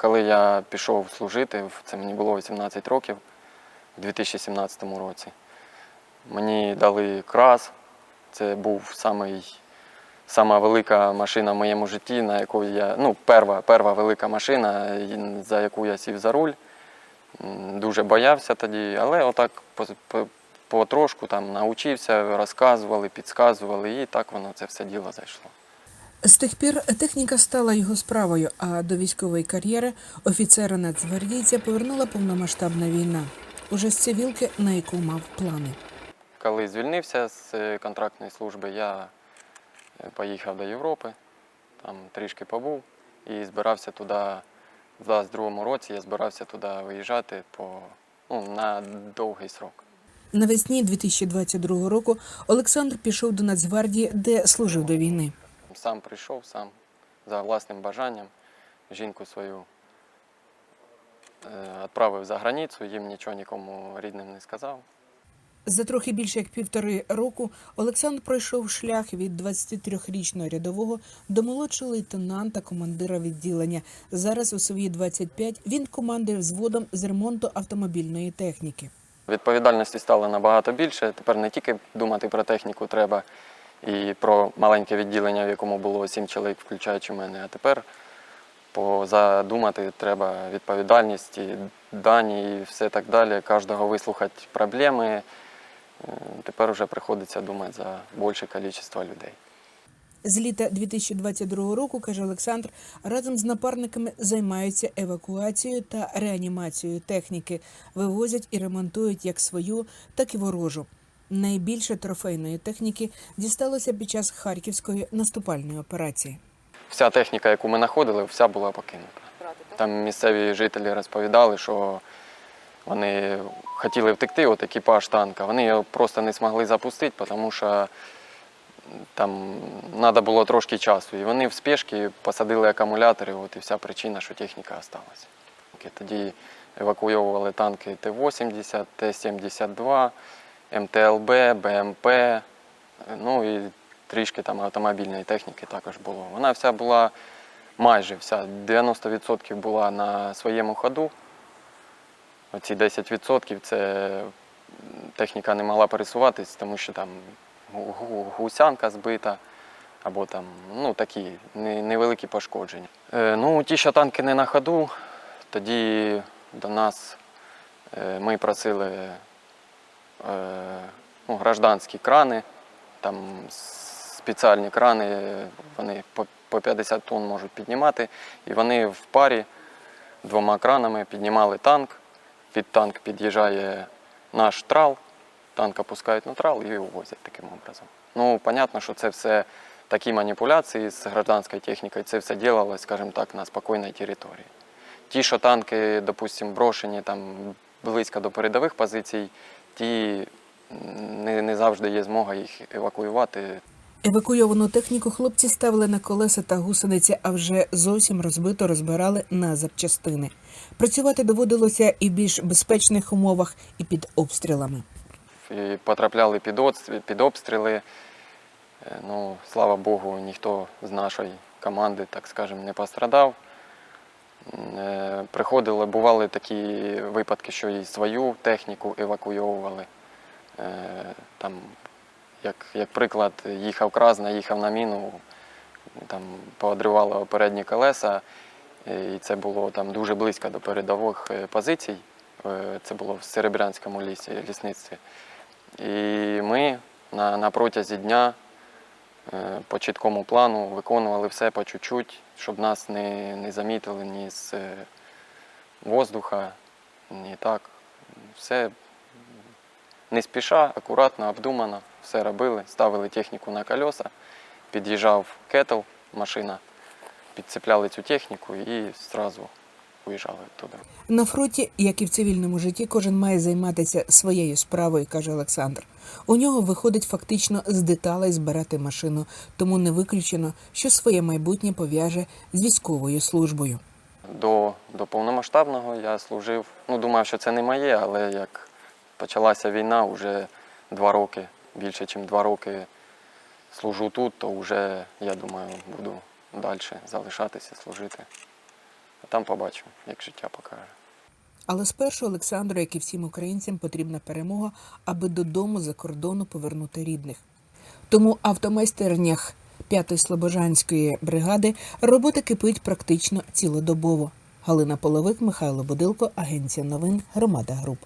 Коли я пішов служити, це мені було 18 років, у 2017 році, мені дали крас. Це був самий, сама велика машина в моєму житті, на яку я, ну, перша, перша велика машина, за яку я сів за руль. Дуже боявся тоді, але отак по- по- потрошку там навчився, розказували, підказували, і так воно це все діло зайшло. З тих пір техніка стала його справою, а до військової кар'єри офіцера нацгвардійця повернула повномасштабна війна. Уже з цивілки, на яку мав плани. Коли звільнився з е, контрактної служби, я е, поїхав до Європи, там трішки побув і збирався туди, в 22-му році я збирався туди виїжджати по, ну, на довгий срок. Навесні 2022 року Олександр пішов до Нацгвардії, де служив до війни. Сам прийшов, сам за власним бажанням. Жінку свою е, відправив за границю, їм нічого нікому рідним не сказав. За трохи більше як півтори року Олександр пройшов шлях від 23-річного рядового до молодшого лейтенанта, командира відділення. Зараз у свої 25 він командує взводом з ремонту автомобільної техніки. Відповідальності стало набагато більше. Тепер не тільки думати про техніку треба і про маленьке відділення, в якому було сім чоловік, включаючи мене. А тепер позадумати треба відповідальність, дані і все так далі. Кожного вислухати проблеми. Е, Тепер вже приходиться думати за більше кількість людей. З літа 2022 року, каже Олександр, разом з напарниками займаються евакуацією та реанімацією техніки, вивозять і ремонтують як свою, так і ворожу. Найбільше трофейної техніки дісталося під час харківської наступальної операції. Вся техніка, яку ми знаходили, вся була покинута. Там місцеві жителі розповідали, що вони хотіли втекти, от екіпаж танка. Вони його просто не змогли запустити, тому що там треба було трошки часу. І вони в спешці посадили акумулятори, от і вся причина, що техніка залишилася. Тоді евакуйовували танки Т-80, Т-72, МТЛБ, БМП, ну і трішки там автомобільної техніки також було. Вона вся була майже вся, 90% була на своєму ходу. Оці 10% це техніка не могла пересуватись, тому що там гу- гу- гусянка збита або там ну, такі невеликі пошкодження. Е, ну, ті, що танки не на ходу, тоді до нас е, ми просили е, гражданські крани, там спеціальні крани, вони по, по 50 тонн можуть піднімати, і вони в парі двома кранами піднімали танк. Під танк під'їжджає наш трал, танк опускають на трал і увозять таким образом. Ну, понятно, що це все такі маніпуляції з гражданською технікою, це все ділалось, скажімо так, на спокійній території. Ті, що танки, допустимо, брошені там близько до передових позицій, ті не, не завжди є змога їх евакуювати. Евакуйовану техніку хлопці ставили на колеса та гусениці, а вже зовсім розбито розбирали на запчастини. Працювати доводилося і в більш безпечних умовах, і під обстрілами. і потрапляли під, отс- під обстріли. Е, Ну, слава Богу, ніхто з нашої команди, так скажемо, не пострадав. Е, Приходили, бували такі випадки, що і свою техніку евакуйовували. Е, Там, як, як приклад, їхав краз, наїхав на міну, там поодривало передні колеса, і це було там дуже близько до передових е, позицій. Е, Це було в Серебрянському лісі, лісництві. І ми на, на протязі дня е, по чіткому плану виконували все по чуть-чуть, щоб нас не, не замітили ні з е, воздуха, ні так. Все не спіша, акуратно, обдумано, все робили, ставили техніку на колеса, під'їжджав кетл, машина, підцепляли цю техніку і одразу уїжджали туди. На фронті, як і в цивільному житті, кожен має займатися своєю справою, каже Олександр. У нього виходить фактично з деталей збирати машину, тому не виключено, що своє майбутнє пов'яже з військовою службою. До, до повномасштабного я служив. Ну, думав, що це не моє, але як почалася війна, вже два роки, більше, ніж два роки служу тут, то вже, я думаю, буду далі залишатися, служити. А там побачимо, як життя покаже. Але спершу Олександру, як і всім українцям, потрібна перемога, аби додому за кордону повернути рідних. Тому автомайстернях 5-ї Слобожанської бригади робота кипить практично цілодобово. Галина Половик, Михайло Будилко, Агенція новин, Громада Груп.